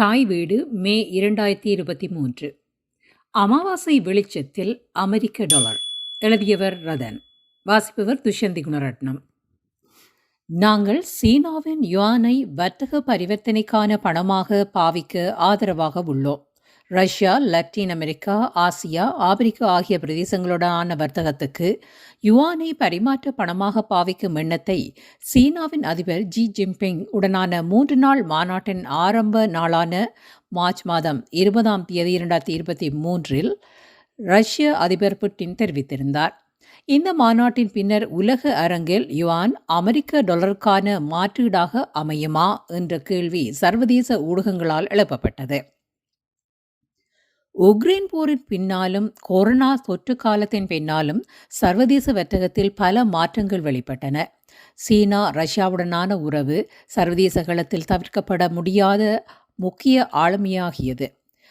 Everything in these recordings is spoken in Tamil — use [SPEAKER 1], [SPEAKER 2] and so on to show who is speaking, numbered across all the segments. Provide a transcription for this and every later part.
[SPEAKER 1] தாய் வீடு மே இரண்டாயிரத்தி இருபத்தி மூன்று. அமாவாசை வெளிச்சத்தில் அமெரிக்க டாலர். எழுதியவர் ரதன். வாசிப்பவர் துஷந்தி குணரட்னம். நாங்கள் சீனாவின் யுவானை வர்த்தக பரிவர்த்தனைக்கான பணமாக பாவிக்க ஆதரவாக உள்ளோம். Russia Latin America Asia Africa ஆகிய பிரதேசங்களுடனான வர்த்தகத்துக்கு யுவானை பரிமாற்ற பணமாக பாவிக்கும் எண்ணத்தை சீனாவின் அதிபர் ஜி ஜின்பிங் உடனான மூன்று நாள் மாநாட்டின் ஆரம்ப நாளான மார்ச் மாதம் இருபதாம் தேதி இரண்டாயிரத்தி இருபத்தி மூன்றில் ரஷ்ய அதிபர் புட்டின் தெரிவித்திருந்தார். இந்த மாநாட்டின் பின்னர் உலக அரங்கில் யுவான் அமெரிக்க டாலருக்கான மாற்றீடாக அமையுமா என்ற கேள்வி சர்வதேச ஊடகங்களால் எழுப்பப்பட்டது. உக்ரைன் போரின் பின்னாலும் கொரோனா தொற்று காலத்தின் பின்னாலும் சர்வதேச வர்த்தகத்தில் பல மாற்றங்கள் வெளிப்பட்டன. சீனா ரஷ்யாவுடனான உறவு சர்வதேச களத்தில் தவிர்க்கப்பட முடியாத முக்கிய ஆளுமையாகியது.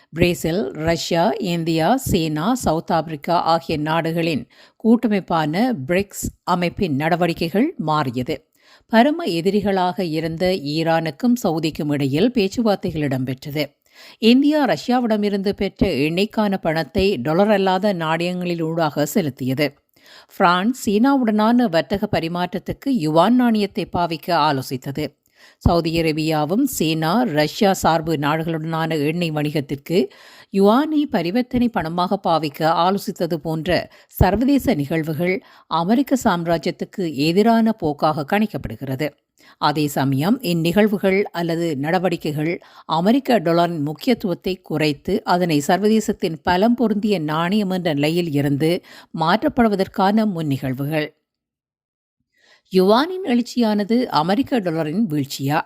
[SPEAKER 1] பிரேசில் ரஷ்யா இந்தியா சீனா சவுத் ஆப்பிரிக்கா ஆகிய நாடுகளின் கூட்டமைப்பான பிரிக்ஸ் அமைப்பின் நடவடிக்கைகள் மாறியது. பரம எதிரிகளாக இருந்த ஈரானுக்கும் சவுதிக்கும் இடையில் பேச்சுவார்த்தைகள் இடம்பெற்றது. இந்தியா ரஷ்யாவிடமிருந்து பெற்ற எண்ணெய்க்கான பணத்தை டொலர் அல்லாத நாணயங்களில் ஊடாக செலுத்தியது. பிரான்ஸ் சீனாவுடனான வர்த்தக பரிமாற்றத்துக்கு யுவான் நாணயத்தை பாவிக்க ஆலோசித்தது. சவுதி அரேபியாவும் சீனா ரஷ்யா சார்பு நாடுகளுடனான எண்ணெய் வணிகத்திற்கு யுவானை பரிவர்த்தனை பணமாக பாவிக்க ஆலோசித்தது போன்ற சர்வதேச நிகழ்வுகள் அமெரிக்க சாம்ராஜ்யத்துக்கு எதிரான போக்காக கணிக்கப்படுகிறது. அதே சமயம் இந்நிகழ்வுகள் அல்லது நடவடிக்கைகள் அமெரிக்க டாலரின் முக்கியத்துவத்தை குறைத்து அதனை சர்வதேசத்தின் பலம் பொருந்திய நாணயம் என்ற நிலையில் இருந்து மாற்றப்படுவதற்கான முன்னிகழ்வுகள். யுவானின் எழுச்சியானது அமெரிக்க டாலரின் வீழ்ச்சியா?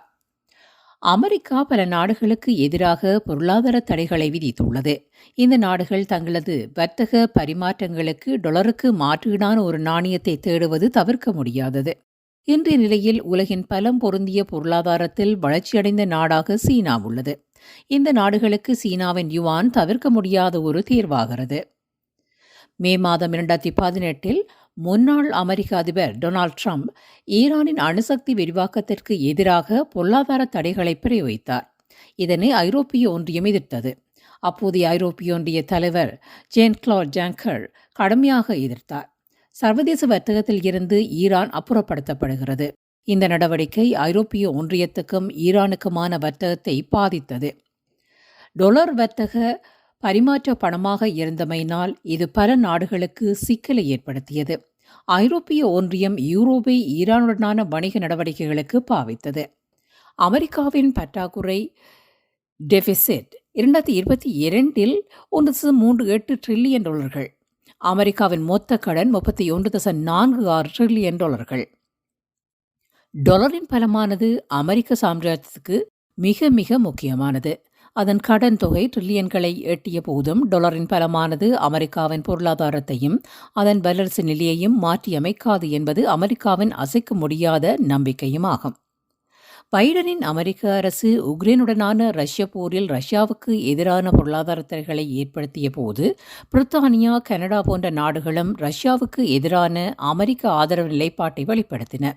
[SPEAKER 1] அமெரிக்கா பல நாடுகளுக்கு எதிராக பொருளாதார தடைகளை விதித்துள்ளது. இந்த நாடுகள் தங்களது வர்த்தக பரிமாற்றங்களுக்கு டொலருக்கு மாற்றீடான ஒரு நாணயத்தை தேடுவது தவிர்க்க முடியாதது. இன்றைய நிலையில் உலகின் பலம் பொருந்திய பொருளாதாரத்தில் வளர்ச்சியடைந்த நாடாக சீனா உள்ளது. இந்த நாடுகளுக்கு சீனாவின் யுவான் தவிர்க்க முடியாத ஒரு தீர்வாகிறது. மே மாதம் இரண்டாயிரத்தி பதினெட்டில் முன்னாள் அமெரிக்க அதிபர் டொனால்ட் ட்ரம்ப் ஈரானின் அணுசக்தி விரிவாக்கத்திற்கு எதிராக பொருளாதார தடைகளை பிரயோகித்தார். இதனை ஐரோப்பிய ஒன்றியம் எதிர்த்தது. அப்போதைய ஐரோப்பிய ஒன்றிய தலைவர் ஜேன் கிளாட் ஜாங்கர் கடுமையாக எதிர்த்தார். சர்வதேச வர்த்தகத்தில் இருந்து ஈரான் அப்புறப்படுத்தப்படுகிறது. இந்த நடவடிக்கை ஐரோப்பிய ஒன்றியத்துக்கும் ஈரானுக்குமான வர்த்தகத்தை பாதித்தது. டொலர் வர்த்தக பரிமாற்ற பணமாக இருந்தமையினால் இது பல நாடுகளுக்கு சிக்கலை ஏற்படுத்தியது. ஐரோப்பிய ஒன்றியம் யூரோப்பை ஈரானுடனான வணிக நடவடிக்கைகளுக்கு பாவித்தது. அமெரிக்காவின் பற்றாக்குறை டெபிசிட் இரண்டாயிரத்தி இருபத்தி இரண்டில் ஒன்று மூன்று எட்டு ட்ரில்லியன் டாலர்கள் அமெரிக்காவின் மொத்த கடன் முப்பத்தி ஒன்று தசம் நான்கு ஆறு ட்ரில்லியன் டாலர்கள் டொலரின் பலமானது அமெரிக்க சாம்ராஜ்யத்துக்கு மிக மிக முக்கியமானது. அதன் கடன் தொகை ட்ரில்லியன்களை எட்டிய போதும் டொலரின் பலமானது அமெரிக்காவின் பொருளாதாரத்தையும் அதன் வளர்ச்சி நிலையையும் மாற்றியமைக்காது என்பது அமெரிக்காவின் அசைக்க முடியாத நம்பிக்கையும் ஆகும். பைடனின் அமெரிக்க அரசு உக்ரைனுடனான ரஷ்ய போரில் ரஷ்யாவுக்கு எதிரான பொருளாதார தடைகளை ஏற்படுத்திய போது பிரித்தானியா கனடா போன்ற நாடுகளும் ரஷ்யாவுக்கு எதிரான அமெரிக்க ஆதரவு நிலைப்பாட்டை வெளிப்படுத்தின.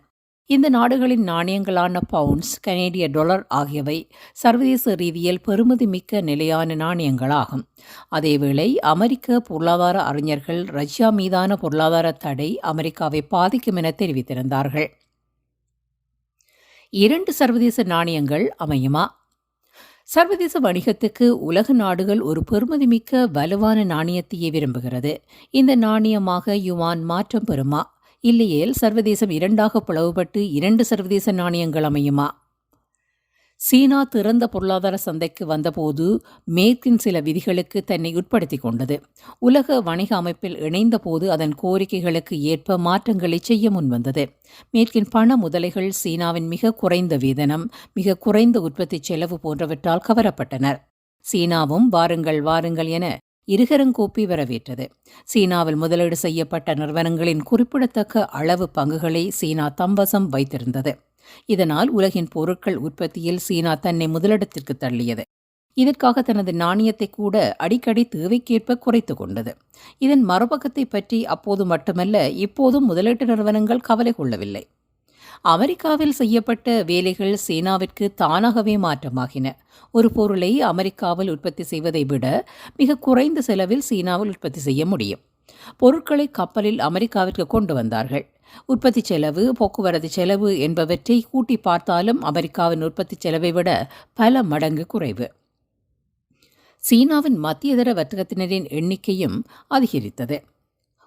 [SPEAKER 1] இந்த நாடுகளின் நாணயங்களான பவுண்ட்ஸ் கனேடிய டொலர் ஆகியவை சர்வதேச ரீதியில் பெருமதி மிக்க நிலையான நாணயங்களாகும். அதேவேளை அமெரிக்க பொருளாதார அறிஞர்கள் ரஷ்யா மீதான பொருளாதார தடை அமெரிக்காவை பாதிக்கும் என தெரிவித்திருந்தார்கள். இரண்டு சர்வதேச நாணயங்கள் அமையுமா? சர்வதேச வணிகத்துக்கு உலக நாடுகள் ஒரு பெருமதிமிக்க வலுவான நாணயத்தையே விரும்புகிறது. இந்த நாணயமாக யுவான் மாற்றம் பெறுமா? இல்லையேல் சர்வதேசம் இரண்டாக பிளவுபட்டு இரண்டு சர்வதேச நாணயங்கள் அமையுமா? சீனா திறந்த பொருளாதார சந்தைக்கு வந்தபோது மேற்கின் சில விதிகளுக்கு தன்னை உட்படுத்தி கொண்டது. உலக வணிக அமைப்பில் இணைந்த போது அதன் கோரிக்கைகளுக்கு ஏற்ப மாற்றங்களை செய்ய முன்வந்தது மேற்கின் பண முதலைகள் சீனாவின் மிக குறைந்த வேதனம் மிக குறைந்த உற்பத்தி செலவு போன்றவற்றால் கவரப்பட்டனர். சீனாவும் வாருங்கள் வாருங்கள் என இருகரங்கோப்பி வரவேற்றது. சீனாவில் முதலீடு செய்யப்பட்ட நிறுவனங்களின் குறிப்பிடத்தக்க அளவு பங்குகளை சீனா தம்பசம் வைத்திருந்தது. இதனால் உலகின் பொருட்கள் உற்பத்தியில் சீனா தன்னை முதலிடத்திற்கு தள்ளியது. இதற்காக தனது நாணயத்தை கூட அடிக்கடி தேவைக்கேற்ப குறைத்து கொண்டது. இதன் மறுபக்கத்தை பற்றி அப்போது மட்டுமல்ல இப்போதும் முதலீட்டு நிறுவனங்கள் கவலை கொள்ளவில்லை. அமெரிக்காவில் செய்யப்பட்ட வேலைகள் சீனாவிற்கு தானாகவே மாற்றமாகின. ஒரு பொருளை அமெரிக்காவில் உற்பத்தி செய்வதை விட மிக குறைந்த செலவில் சீனாவில் உற்பத்தி செய்ய முடியும். பொருட்களை கப்பலில் அமெரிக்காவிற்கு கொண்டு வந்தார்கள். உற்பத்தி செலவு போக்குவரத்து செலவு என்பவற்றை கூட்டி பார்த்தாலும் அமெரிக்காவின் உற்பத்தி செலவை விட பல மடங்கு குறைவு. சீனாவின் மத்தியதர வர்த்தகத்தினரின் எண்ணிக்கையும் அதிகரித்தது.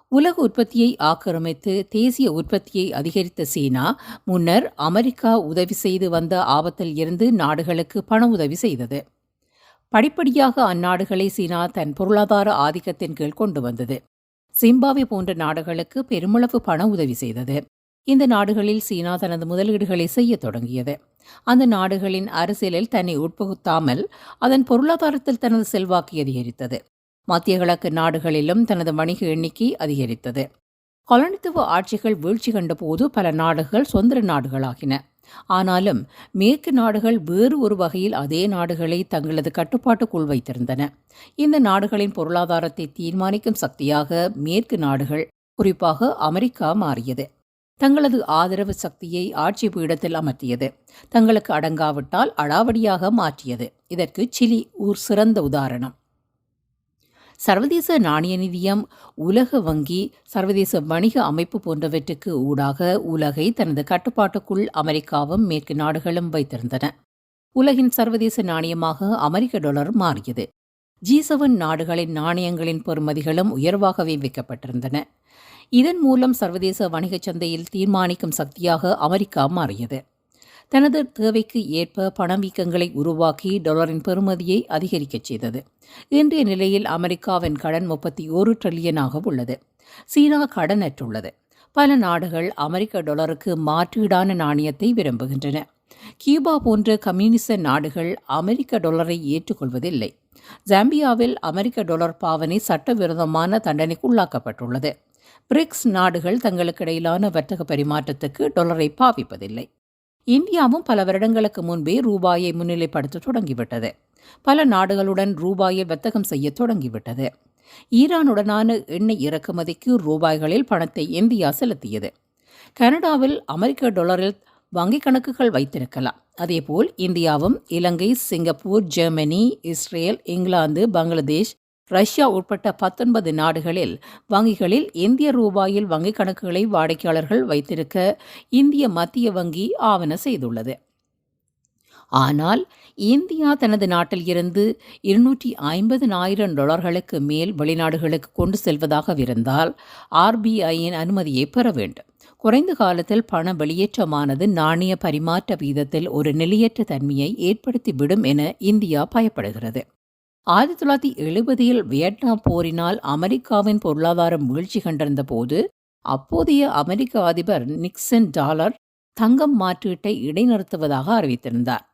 [SPEAKER 1] உலக உற்பத்தியை ஆக்கிரமித்து தேசிய உற்பத்தியை அதிகரித்த சீனா முன்னர் அமெரிக்கா உதவி செய்து வந்த ஆபத்தில் இருந்து நாடுகளுக்கு பண உதவி செய்தது. படிப்படியாக அந்நாடுகளை சீனா தன் பொருளாதார ஆதிக்கத்தின் கீழ் கொண்டு வந்தது. சிம்பாவே போன்ற நாடுகளுக்கு பெருமளவு பண உதவி செய்தது. இந்த நாடுகளில் சீனா தனது முதலீடுகளை செய்ய தொடங்கியது. அந்த நாடுகளின் அரசியலில் தன்னை உட்புகுத்தாமல் அதன் பொருளாதாரத்தில் தனது செல்வாக்கு அதிகரித்தது. மத்திய கிழக்கு நாடுகளிலும் தனது வணிக எண்ணிக்கை அதிகரித்தது. கொலனித்துவ ஆட்சிகள் வீழ்ச்சி கண்டபோது பல நாடுகள் சுதந்திர நாடுகளாகின. ஆனாலும் மேற்கு நாடுகள் வேறு ஒரு வகையில் அதே நாடுகளை தங்களது கட்டுப்பாட்டுக்குள் வைத்திருந்தன. இந்த நாடுகளின் பொருளாதாரத்தை தீர்மானிக்கும் சக்தியாக மேற்கு நாடுகள் குறிப்பாக அமெரிக்கா மாறியது. தங்களது ஆதரவு சக்தியை ஆட்சி பீடத்தில் அமர்த்தியது. தங்களுக்கு அடங்காவிட்டால் அடாவடியாக மாற்றியது. இதற்கு சிலி ஒரு சிறந்த உதாரணம். சர்வதேச நாணய நிதியம் உலக வங்கி சர்வதேச வணிக அமைப்பு போன்றவற்றுக்கு ஊடாக உலகை தனது கட்டுப்பாட்டுக்குள் அமெரிக்காவும் மேற்கு நாடுகளும் வைத்திருந்தன. உலகின் சர்வதேச நாணயமாக அமெரிக்க டாலர் மாறியது. ஜி செவன் நாடுகளின் நாணயங்களின் பெறுமதிகளும் உயர்வாகவே விற்கப்பட்டிருந்தன இதன் மூலம் சர்வதேச வணிகச் சந்தையில் தீர்மானிக்கும் சக்தியாக அமெரிக்கா மாறியது. தனது தேவைக்கு ஏற்ப பணவீக்கங்களை உருவாக்கி டாலரின் பெறுமதியை அதிகரிக்கச் செய்தது. இன்றைய நிலையில் அமெரிக்காவின் கடன் முப்பத்தி ஒரு ட்ரில்லியனாக உள்ளது. சீனா கடனற்றுள்ளது. பல நாடுகள் அமெரிக்க டாலருக்கு மாற்றீடான நாணயத்தை விரும்புகின்றன. கியூபா போன்ற கம்யூனிச நாடுகள் அமெரிக்க டாலரை ஏற்றுக்கொள்வதில்லை. ஜாம்பியாவில் அமெரிக்க டாலர் பாவனை சட்டவிரோதமான தண்டனைக்கு உள்ளாக்கப்பட்டுள்ளது. பிரிக்ஸ் நாடுகள் தங்களுக்கிடையிலான வர்த்தக பரிமாற்றத்துக்கு டொலரை பாவிப்பதில்லை. இந்தியாவும் பல வருடங்களுக்கு முன்பே ரூபாயை முன்னிலைப்படுத்த தொடங்கிவிட்டது. பல நாடுகளுடன் ரூபாயை வர்த்தகம் செய்ய தொடங்கிவிட்டது. ஈரானுடனான எண்ணெய் இறக்குமதிக்கு ரூபாய்களில் பணத்தை இந்தியா செலுத்தியது. கனடாவில் அமெரிக்க டாலரில் வங்கிக் கணக்குகள் வைத்திருக்கலாம். அதேபோல் இந்தியாவும் Ilangai Singapore Germany Israel England Bangladesh Russia உட்பட்ட பத்தொன்பது நாடுகளில் வங்கிகளில் இந்திய ரூபாயில் வங்கிக் கணக்குகளை வாடிக்கையாளர்கள் வைத்திருக்க இந்திய மத்திய வங்கி ஆவண செய்துள்ளது. ஆனால் இந்தியா தனது நாட்டில் இருந்து இருநூற்றி ஐம்பதனாயிரம் டாலர்களுக்கு மேல் வெளிநாடுகளுக்கு கொண்டு செல்வதாக இருந்தால் ஆர்பிஐயின் அனுமதியை பெற வேண்டும். குறைந்த காலத்தில் பண வெளியேற்றமானது நாணய பரிமாற்ற வீதத்தில் ஒரு நிலையற்ற தன்மையை ஏற்படுத்திவிடும் என இந்தியா பயப்படுகிறது. ஆயிரத்தி தொள்ளாயிரத்தி எழுபதில் வியட்நாம் போரினால் அமெரிக்காவின் பொருளாதாரம் வீழ்ச்சி கண்டிருந்த போது அப்போதைய அமெரிக்க அதிபர் நிக்சன் டாலர் தங்கம் மாற்றீட்டை இடைநிறுத்துவதாக அறிவித்திருந்தார்.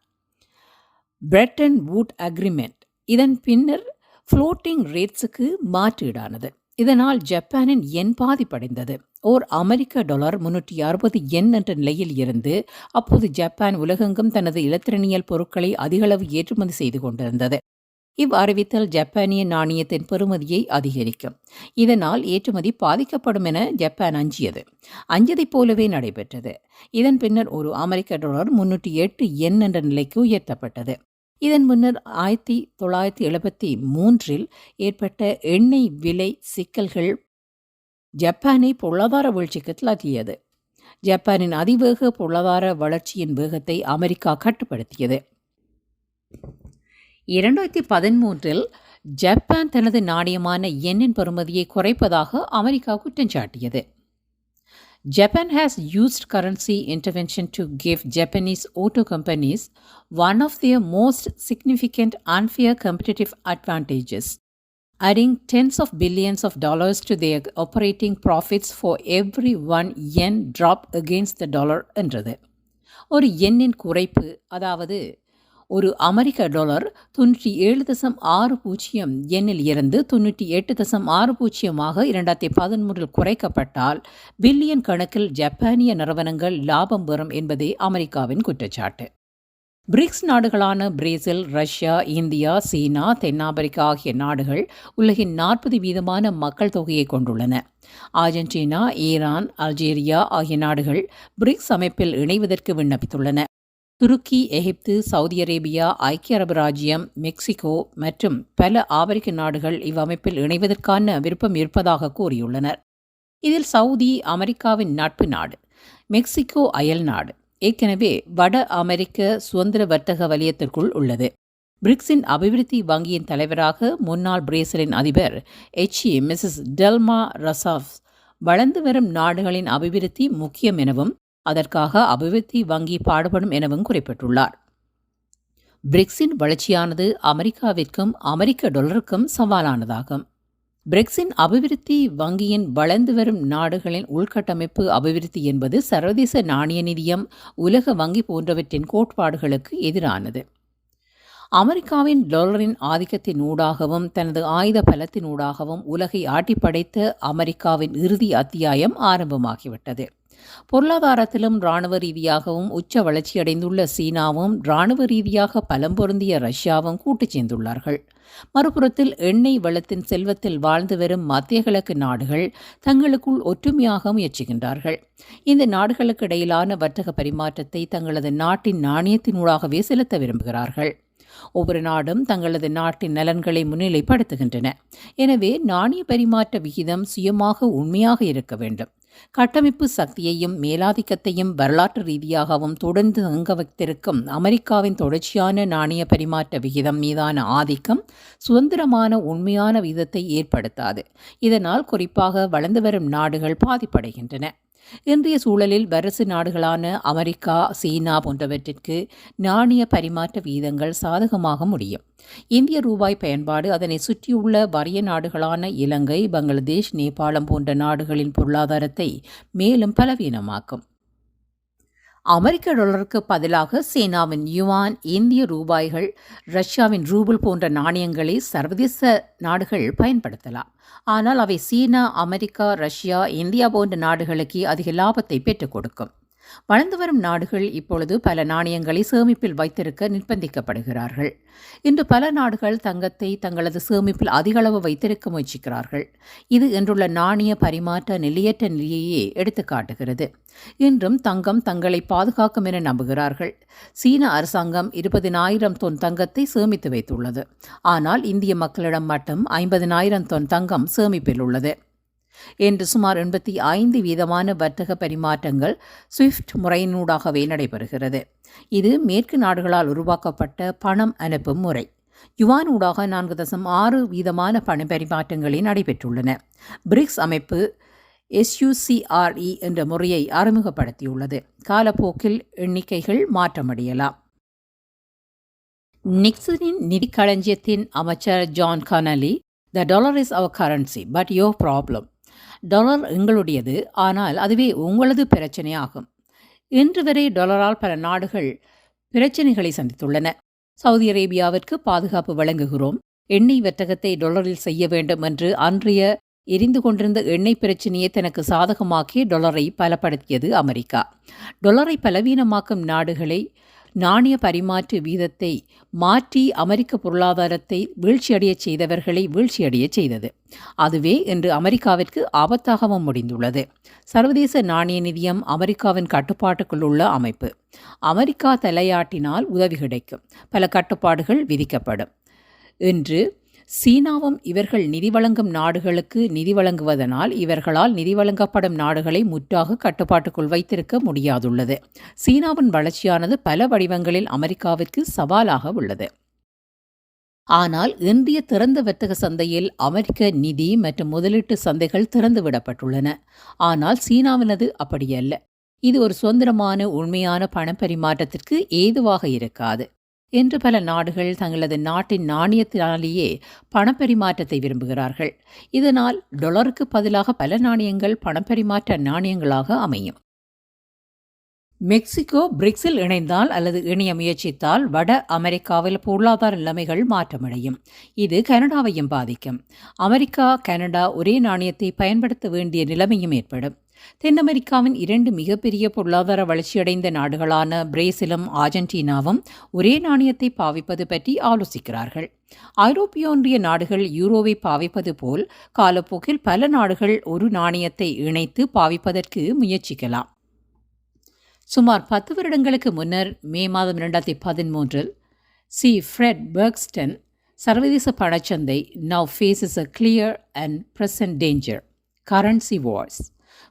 [SPEAKER 1] பிரெட்டன் வூட் அக்ரிமெண்ட் இதன் பின்னர் ஃப்ளோட்டிங் ரேட்ஸுக்கு மாற்றீடானது. இதனால் ஜப்பானின் எண் பாதிப்படைந்தது. ஓர் அமெரிக்க டாலர் முன்னூற்றி அறுபது எண் என்ற நிலையில் இருந்து அப்போது ஜப்பான் உலகெங்கும் தனது இலத்திரனியல் பொருட்களை அதிகளவு ஏற்றுமதி செய்து கொண்டிருந்தது. இவ்வறிவித்தல் ஜப்பானிய நாணயத்தின் பெறுமதியை அதிகரிக்கும். இதனால் ஏற்றுமதி பாதிக்கப்படும் என ஜப்பான் அஞ்சியது. அஞ்சதைப் போலவே நடைபெற்றது. இதன் பின்னர் ஒரு அமெரிக்க டாலர் முன்னூற்றி எட்டு எண் என்ற நிலைக்கு உயர்த்தப்பட்டது. இதன் முன்னர் ஆயிரத்தி தொள்ளாயிரத்தி எழுபத்தி மூன்றில் ஏற்பட்ட எண்ணெய் விலை சிக்கல்கள் ஜப்பானை பொருளாதார வீழ்ச்சிக்கு தாக்கியது ஜப்பானின் அதிவேக பொருளாதார வளர்ச்சியின் வேகத்தை அமெரிக்கா கட்டுப்படுத்தியது. இரண்டாயிரத்தி பதிமூன்றில் ஜப்பான் தனது நாணயமான எண்ணின் பெறுமதியை குறைப்பதாக அமெரிக்கா குற்றம் சாட்டியது Japan has used currency intervention to give Japanese auto companies one of their most significant unfair competitive advantages, adding tens of billions of dollars to their operating profits for every one yen drop against the dollar என்றது ஒரு எண்ணின் குறைப்பு அதாவது ஒரு அமெரிக்க டாலர் தொண்ணூற்றி ஏழு தசம் ஆறு பூஜ்ஜியம் எண்ணில் இருந்து தொண்ணூற்றி எட்டு தசம் ஆறு பூஜ்ஜியமாக இரண்டாயிரத்தி பதிமூன்றில் குறைக்கப்பட்டால் பில்லியன் கணக்கில் ஜப்பானிய நிறுவனங்கள் லாபம் பெறும் என்பதே அமெரிக்காவின் குற்றச்சாட்டு. பிரிக்ஸ் நாடுகளான பிரேசில் ரஷ்யா இந்தியா சீனா தென்னாப்பிரிக்கா ஆகிய நாடுகள் உலகின் நாற்பது வீதமான மக்கள் தொகையை கொண்டுள்ளன. அர்ஜென்டினா ஈரான் அல்ஜீரியா ஆகிய நாடுகள் பிரிக்ஸ் அமைப்பில் இணைவதற்கு விண்ணப்பித்துள்ளன. துருக்கி எகிப்து சவுதி அரேபியா ஐக்கிய அரபு ராஜ்யம் மெக்சிகோ மற்றும் பல ஆப்பிரிக்க நாடுகள் இவ்வமைப்பில் இணைவதற்கான விருப்பம் இருப்பதாக கூறியுள்ளனர். இதில் சவுதி அமெரிக்காவின் நட்பு நாடு மெக்சிகோ அயல் நாடு ஏற்கனவே வட அமெரிக்க சுதந்திர வர்த்தக வலயத்திற்குள் உள்ளது. பிரிக்ஸின் அபிவிருத்தி வங்கியின் தலைவராக முன்னாள் பிரேசிலின் அதிபர் எச்இ மிசஸ் டெல்மா ரசாஃப் வளர்ந்து வரும் நாடுகளின் அபிவிருத்தி முக்கியம் எனவும் அதற்காக அபிவிருத்தி வங்கி பாடுபடும் எனவும் குறிப்பிட்டுள்ளார். பிரிக்ஸின் வளர்ச்சியானது அமெரிக்காவிற்கும் அமெரிக்க டொலருக்கும் சவாலானதாகும். பிரிக்ஸின் அபிவிருத்தி வங்கியின் வளர்ந்து வரும் நாடுகளின் உள்கட்டமைப்பு அபிவிருத்தி என்பது சர்வதேச நாணய நிதியம் உலக வங்கி போன்றவற்றின் கோட்பாடுகளுக்கு எதிரானது. அமெரிக்காவின் டொலரின் ஆதிக்கத்தின் ஊடாகவும் தனது ஆயுத பலத்தின் ஊடாகவும் உலகை ஆட்டிப்படைத்த அமெரிக்காவின் இறுதி அத்தியாயம் ஆரம்பமாகிவிட்டது. பொருளாதாரத்திலும் இராணுவ ரீதியாகவும் உச்ச வளர்ச்சியடைந்துள்ள சீனாவும் இராணுவ ரீதியாக பலம் பொருந்திய ரஷ்யாவும் கூட்டுச் சேர்ந்துள்ளார்கள். மறுபுறத்தில் எண்ணெய் வளத்தின் செல்வத்தில் வாழ்ந்து வரும் மத்திய கிழக்கு நாடுகள் தங்களுக்குள் ஒற்றுமையாக முயற்சிக்கின்றார்கள். இந்த நாடுகளுக்கு இடையிலான வர்த்தக பரிமாற்றத்தை தங்களது நாட்டின் நாணயத்தினூடாகவே செலுத்த விரும்புகிறார்கள். ஒவ்வொரு நாடும் தங்களது நாட்டின் நலன்களை முன்னிலைப்படுத்துகின்றன. எனவே நாணய பரிமாற்ற விகிதம் சுயமாக உண்மையாக இருக்க வேண்டும். கட்டமைப்பு சக்தியையும் மேலாதிக்கத்தையும் வரலாற்று ரீதியாகவும் தொடர்ந்து தங்க வைத்திருக்கும் அமெரிக்காவின் தொடர்ச்சியான நாணய பரிமாற்ற விகிதம் மீதான ஆதிக்கம் சுதந்திரமான உண்மையான விதத்தை ஏற்படுத்தாது. இதனால் குறிப்பாக வளர்ந்து வரும் நாடுகள் பாதிப்படைகின்றன. இன்றைய சூழலில் வரிசு நாடுகளான அமெரிக்கா சீனா போன்றவற்றிற்கு நாணய பரிமாற்ற வீதங்கள் சாதகமாக முடியும். இந்திய ரூபாய் பயன்பாடு அதனை சுற்றியுள்ள வறிய நாடுகளான இலங்கை பங்களாதேஷ் நேபாளம் போன்ற நாடுகளின் பொருளாதாரத்தை மேலும் பலவீனமாக்கும். அமெரிக்க டாலருக்கு பதிலாக சீனாவின் யுவான் இந்திய ரூபாய்கள் ரஷ்யாவின் ரூபிள் போன்ற நாணயங்களை சர்வதேச நாடுகள் பயன்படுத்தலாம். ஆனால் அவை சீனா அமெரிக்கா ரஷ்யா இந்தியா போன்ற நாடுகளுக்கு அதிக லாபத்தை பெற்றுக் கொடுக்கும். வளர்ந்து வரும் நாடுகள் இப்பொழுது பல நாணயங்களை சேமிப்பில் வைத்திருக்க நிர்பந்திக்கப்படுகிறார்கள். இன்று பல நாடுகள் தங்கத்தை தங்களது சேமிப்பில் அதிகளவு வைத்திருக்க முயற்சிக்கிறார்கள். இது இன்றுள்ள நாணய பரிமாற்ற நிலையற்ற நிலையையே எடுத்துக்காட்டுகிறது இன்றும் தங்கம் தங்களை பாதுகாக்கும் என நம்புகிறார்கள். சீன அரசாங்கம் இருபதினாயிரம் தொன் தங்கத்தை சேமித்து வைத்துள்ளது. ஆனால் இந்திய மக்களிடம் மட்டும் ஐம்பதினாயிரம் தொன் தங்கம் சேமிப்பில் உள்ளது. என்று சுமார் எண்பத்தி ஐந்து வீதமான வர்த்தக பரிமாற்றங்கள் ஸ்விஃப்ட் முறையினூடாகவே நடைபெறுகிறது. இது மேற்கு நாடுகளால் உருவாக்கப்பட்ட பணம் அனுப்பும் முறை. யுவானூடாக நான்கு தசம் ஆறு வீதமான பண பரிமாற்றங்களே நடைபெற்றுள்ளன. பிரிக்ஸ் அமைப்பு எஸ்யூசிஆர்இ என்ற முறையை அறிமுகப்படுத்தியுள்ளது. காலப்போக்கில் எண்ணிக்கைகள் மாற்றமடையலாம். நிக்சனின் நிதி களஞ்சியத்தின் அமைச்சர் John Connally the dollar is our currency but your problem dollar எங்களுடையது ஆனால் அதுவே உங்களது பிரச்சனையாகும். இன்று வரை டாலரால் பல நாடுகள் பிரச்சனைகளை சந்தித்துள்ளன. சவுதி அரேபியாவிற்கு பாதுகாப்பு வழங்குகிறோம். எண்ணெய் வர்த்தகத்தை டாலரில் செய்ய வேண்டும் என்று அன்றைய எரிந்து கொண்டிருந்த எண்ணெய் பிரச்சனையை தனக்கு சாதகமாக்கி டொலரை பலப்படுத்தியது அமெரிக்கா. டொலரை பலவீனமாக்கும் நாடுகளை நாணய பரிமாற்று வீதத்தை மாற்றி அமெரிக்க பொருளாதாரத்தை வீழ்ச்சியடையச் செய்தவர்களை வீழ்ச்சியடையச் செய்தது. அதுவே இன்று அமெரிக்காவிற்கு ஆபத்தாகவும் முடிந்துள்ளது. சர்வதேச நாணய நிதியம் அமெரிக்காவின் கட்டுப்பாட்டுக்குள் உள்ள அமைப்பு. அமெரிக்கா தலையாட்டினால் உதவி கிடைக்கும். பல கட்டுப்பாடுகள் விதிக்கப்படும். இன்று சீனாவும் இவர்கள் நிதி வழங்கும் நாடுகளுக்கு நிதி வழங்குவதனால் இவர்களால் நிதி வழங்கப்படும் நாடுகளை முற்றாக கட்டுப்பாட்டுக்குள் வைத்திருக்க முடியாதுள்ளது. சீனாவின் வளர்ச்சியானது பல வடிவங்களில் அமெரிக்காவிற்கு சவாலாக உள்ளது. ஆனால் இந்திய திறந்த வர்த்தக சந்தையில் அமெரிக்க நிதி மற்றும் முதலீட்டு சந்தைகள் திறந்துவிடப்பட்டுள்ளன. ஆனால் சீனாவினது அப்படியல்ல. இது ஒரு சுதந்திரமான உண்மையான பணப்பரிமாற்றத்திற்கு ஏதுவாக இருக்காது. என்று பல நாடுகள் தங்களது நாட்டின் நாணயத்தினாலேயே பணப்பரிமாற்றத்தை விரும்புகிறார்கள். இதனால் டொலருக்கு பதிலாக பல நாணயங்கள் பணப்பரிமாற்ற நாணயங்களாக அமையும். மெக்சிகோ பிரிக்ஸில் இணைந்தால் அல்லது இணைய முயற்சித்தால் வட அமெரிக்காவில் பொருளாதார நிலைமைகள் மாற்றமடையும். இது கனடாவையும் பாதிக்கும். அமெரிக்கா கனடா ஒரே நாணயத்தை பயன்படுத்த வேண்டிய நிலைமையும் ஏற்படும். தென் அமெரிக்காவின் இரண்டு மிகப்பெரிய பொருளாதார வளர்ச்சியடைந்த நாடுகளான பிரேசிலும் ஆர்ஜென்டினாவும் ஒரே நாணயத்தை பாவிப்பது பற்றி ஆலோசிக்கிறார்கள். ஐரோப்பிய ஒன்றிய நாடுகள் யூரோவை பாவிப்பது போல் காலப்போக்கில் பல நாடுகள் ஒரு நாணயத்தை இணைத்து பாவிப்பதற்கு முயற்சிக்கலாம். சுமார் பத்து வருடங்களுக்கு முன்னர் மே மாதம் இரண்டாயிரத்தி பதிமூன்றில் சி. ஃப்ரெட் பெர்க்ஸ்டன் சர்வதேச பணச்சந்தை now faces a clear and present danger currency wars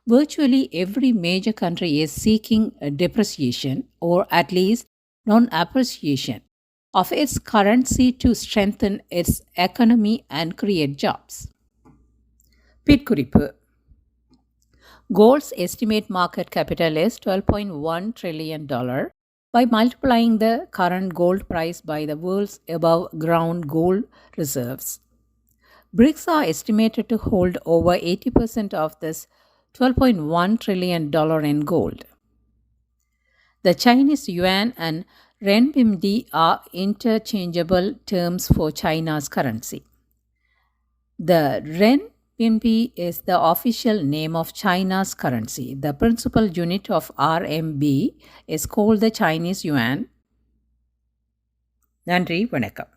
[SPEAKER 1] Virtually every major country is seeking a depreciation or at least non appreciation of its currency to strengthen its economy and create jobs. பிற்குறிப்பு Gold's estimate market capital is 12.1 trillion dollar by multiplying the current gold price by the world's above ground gold reserves. BRICS are estimated to hold over 80% of this 12.1 trillion dollar in gold. The Chinese yuan and renminbi are interchangeable terms for China's currency. The renminbi is the official name of China's currency. The principal unit of RMB is called the Chinese yuan. நன்றி வணக்கம்